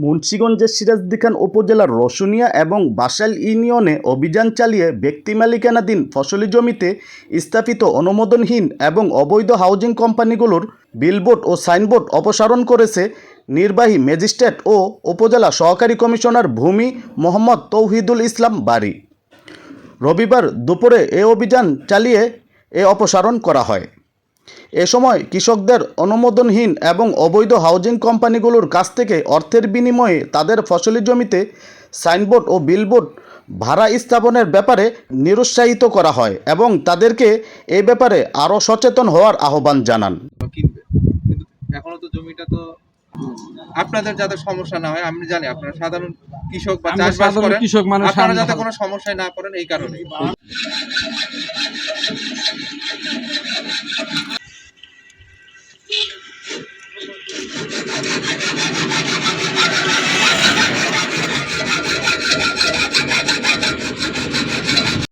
মুন্সিগঞ্জের সিরাজদিখান উপজেলার রসুনিয়া এবং বাসাইল ইউনিয়নে অভিযান চালিয়ে ব্যক্তি মালিকানাধীন ফসলি জমিতে স্থাপিত অনুমোদনহীন এবং অবৈধ হাউজিং কোম্পানিগুলোর বিলবোর্ড ও সাইনবোর্ড অপসারণ করেছে নির্বাহী ম্যাজিস্ট্রেট ও উপজেলা সহকারী কমিশনার ভূমি মোহাম্মদ তৌহিদুল ইসলাম বারী। রবিবার দুপুরে এ অভিযান চালিয়ে এ অপসারণ করা হয়। এ সময় কৃষকদের অনুমোদনহীন এবং অবৈধ হাউজিং কোম্পানিগুলোর কাছ থেকে অর্থের বিনিময়ে তাদের ফসলি জমিতে সাইনবোর্ড ও বিলবোর্ড ভাড়া স্থাপনের ব্যাপারে নিরুৎসাহিত করা হয় এবং তাদেরকে এ ব্যাপারে আরও সচেতন হওয়ার আহ্বান জানান। এখনও তো জমিটা তো আপনাদের যাতে সমস্যা না হয় আমি জানি আপনারা সাধারণ কৃষক বা চাষবাস করেন কৃষক মানুষ আপনারা যাতে কোনো সমস্যায় না পড়েন এই কারণে